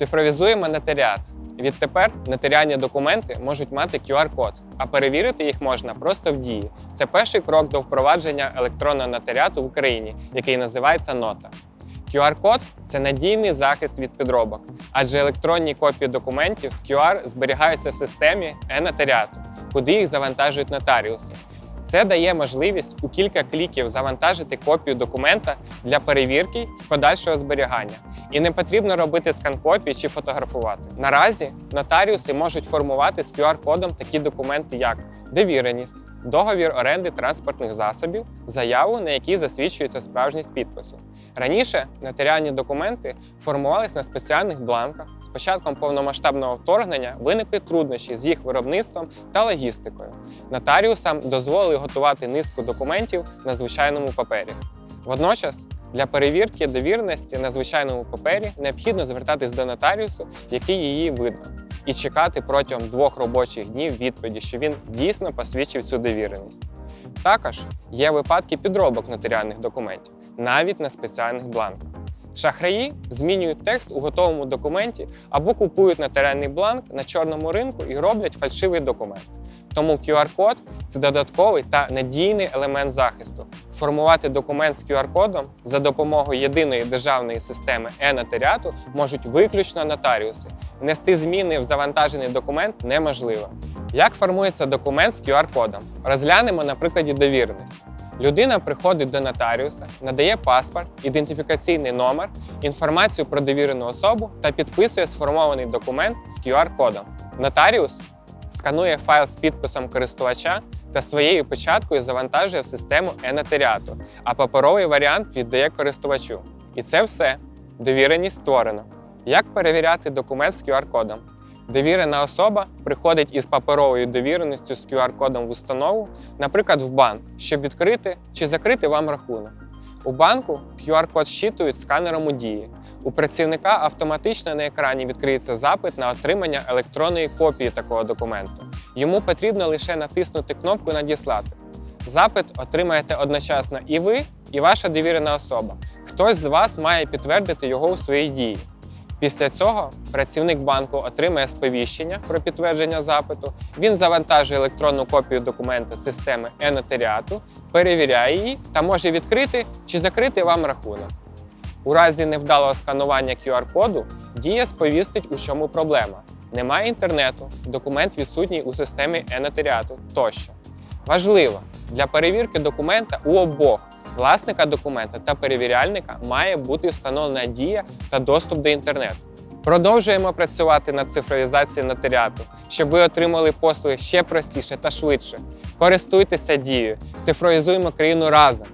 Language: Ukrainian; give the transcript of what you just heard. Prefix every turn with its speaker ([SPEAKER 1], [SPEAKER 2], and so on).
[SPEAKER 1] Цифровізуємо нотаріат. Відтепер нотаріальні документи можуть мати QR-код, а перевірити їх можна просто в дії. Це перший крок до впровадження електронного нотаріату в Україні, який називається нота. QR-код це надійний захист від підробок, адже електронні копії документів з QR зберігаються в системі е-нотаріату, куди їх завантажують нотаріуси. Це дає можливість у кілька кліків завантажити копію документа для перевірки і подальшого зберігання. І не потрібно робити скан копії чи фотографувати. Наразі нотаріуси можуть формувати з QR-кодом такі документи, як довіреність, договір оренди транспортних засобів, заяву, на якій засвідчується справжність підпису. Раніше нотаріальні документи формувались на спеціальних бланках. З початком повномасштабного вторгнення виникли труднощі з їх виробництвом та логістикою. Нотаріусам дозволили готувати низку документів на звичайному папері. Водночас, для перевірки довірності на звичайному папері необхідно звертатись до нотаріусу, який її видав, і чекати протягом двох робочих днів відповіді, що він дійсно посвідчив цю довіреність. Також є випадки підробок нотаріальних документів, навіть на спеціальних бланках. Шахраї змінюють текст у готовому документі або купують нотаріальний бланк на чорному ринку і роблять фальшивий документ. Тому QR-код це додатковий та надійний елемент захисту. Формувати документ з QR-кодом за допомогою єдиної державної системи е-нотаріату можуть виключно нотаріуси. Внести зміни в завантажений документ неможливо. Як формується документ з QR-кодом? Розглянемо на прикладі довіреності. Людина приходить до нотаріуса, надає паспорт, ідентифікаційний номер, інформацію про довірену особу та підписує сформований документ з QR-кодом. Нотаріус сканує файл з підписом користувача та своєю печаткою завантажує в систему е-нотаріату, а паперовий варіант віддає користувачу. І це все. Довіреність створено. Як перевіряти документ з QR-кодом? Довірена особа приходить із паперовою довіреністю з QR-кодом в установу, наприклад, в банк, щоб відкрити чи закрити вам рахунок. У банку QR-код щитують сканером у дії. У працівника автоматично на екрані відкриється запит на отримання електронної копії такого документу. Йому потрібно лише натиснути кнопку Надіслати. Запит отримаєте одночасно і ви, і ваша довірена особа. Хтось з вас має підтвердити його у своїй дії. Після цього працівник банку отримає сповіщення про підтвердження запиту. Він завантажує електронну копію документа системи е-нотаріату, перевіряє її та може відкрити чи закрити вам рахунок. У разі невдалого сканування QR-коду дія сповістить, у чому проблема. Немає інтернету, документ відсутній у системі е-нотаріату тощо. Важливо, для перевірки документа у обох власника документа та перевіряльника має бути встановлена дія та доступ до інтернету. Продовжуємо працювати над цифровізацією нотаріату, щоб ви отримали послуги ще простіше та швидше. Користуйтеся дією, цифровізуємо країну разом.